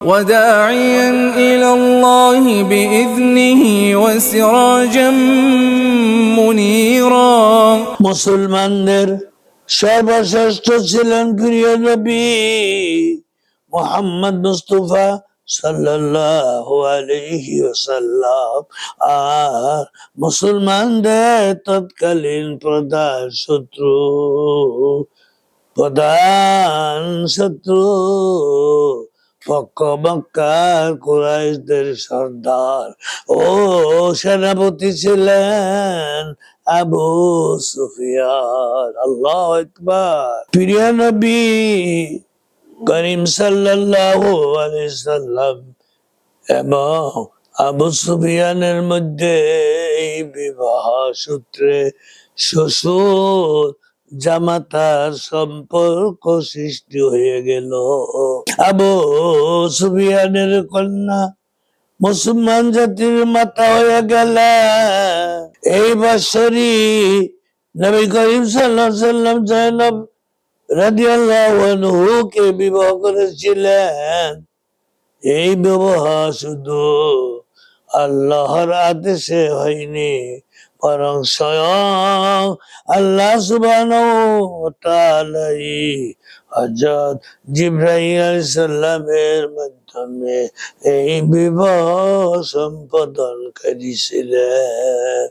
وداعيا إلى الله بإذنه وسراجا منيرا মুসলমানদের সর্বশ্রেষ্ঠ ছিলেন প্রিয় নবী মোহাম্মদ মুস্তফা সাল্লাল্লাহু আলাইহি ওয়াসাল্লাম আর মুসলমানদের তৎকালীন প্রধান শত্রু প্রধান শত্রু পক্ষ মক্কার কুরাইশদের সর্দার। ও সেনাপতি ছিলেন আবু সুফিয়ান। আল্লাহ একবার প্রিয় নবী করিম সাল্লাল্লাহু আলাইহি সাল্লাম এবং আবু সুফিয়ানের মধ্যে এই বিবাহ সূত্রে শ্বশুর জামাতার সম্পর্ক সৃষ্টি হয়ে গেল। আবু সুফিয়ানের কন্যা মুসলমান জাতির মাতা হয়ে গেল। এই বছরই নবী করিম সাল্লাম জয়নব রাদিয়াল্লাহু কে বিবাহ করেছিলেন। এই বিবাহ শুধু আল্লাহর আদেশে হয়নি বরং স্বয়ং আল্লাহ হযরত জিবরাইল আলাইহিস সালামের মাধ্যমে এই বিবাহ সম্পাদন করেছিলেন।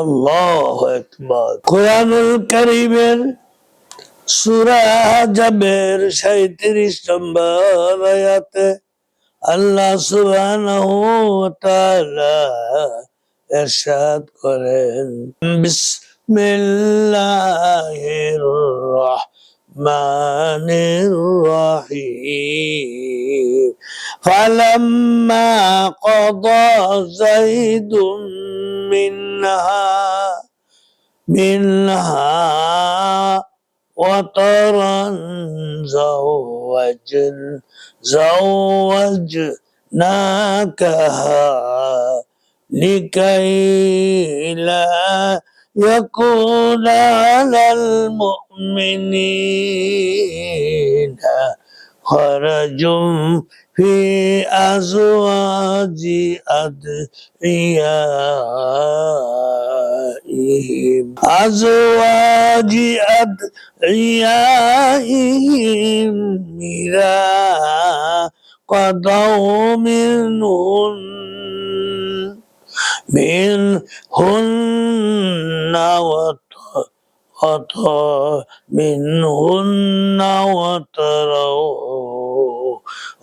আল্লাহ আকবার। কোরআনুল কারীমের সূরা জাবের 37 নম্বর আয়াতে আল্লাহ সুবহানাহু ওয়া তাআলা ارشاد করেন বিসমিল্লাহির রহমানির রহিম ফালাম্মা قضى زيد منها منها وطرا زوجن زوجناكها لكي لا يكون على المؤمنين خرج في أزواج أدعيائهم. أزواج أدعيائهم إذا قضوا منهن منهن وطر منهن وتروا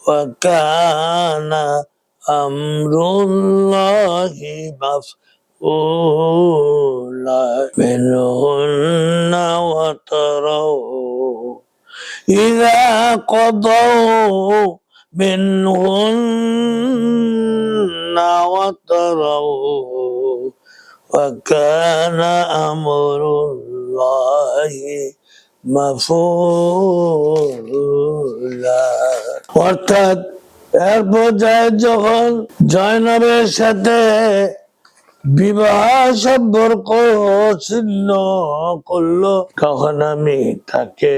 وكان أمر الله مفعولا منهن وتروا إذا قضوا منهن وتروا وكان أمر الله مفعولا অর্থাৎ এর পর্যায়ে যখন জয়নবের সাথে বিবাহ সম্পর্ক ছিন্ন করলো তখন আমি তাকে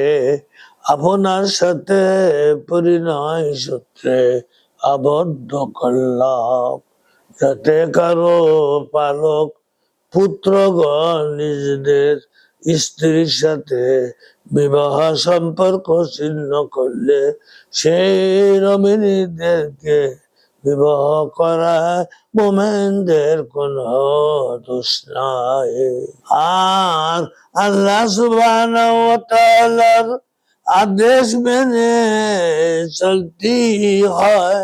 আপনার সাথে পরিণয় সূত্রে আবদ্ধ করলাম যাতে কারও পালক পুত্রগণ নিজেদের স্ত্রীর সাথে বিবাহ সম্পর্ক ছিন্ন করলে সেই রমিনীদেরকে বিবাহ করা মোমেনদের কোন দোষ নাই। আর আল্লাহ সুবাহ আদেশ মেনে চলতি হয়।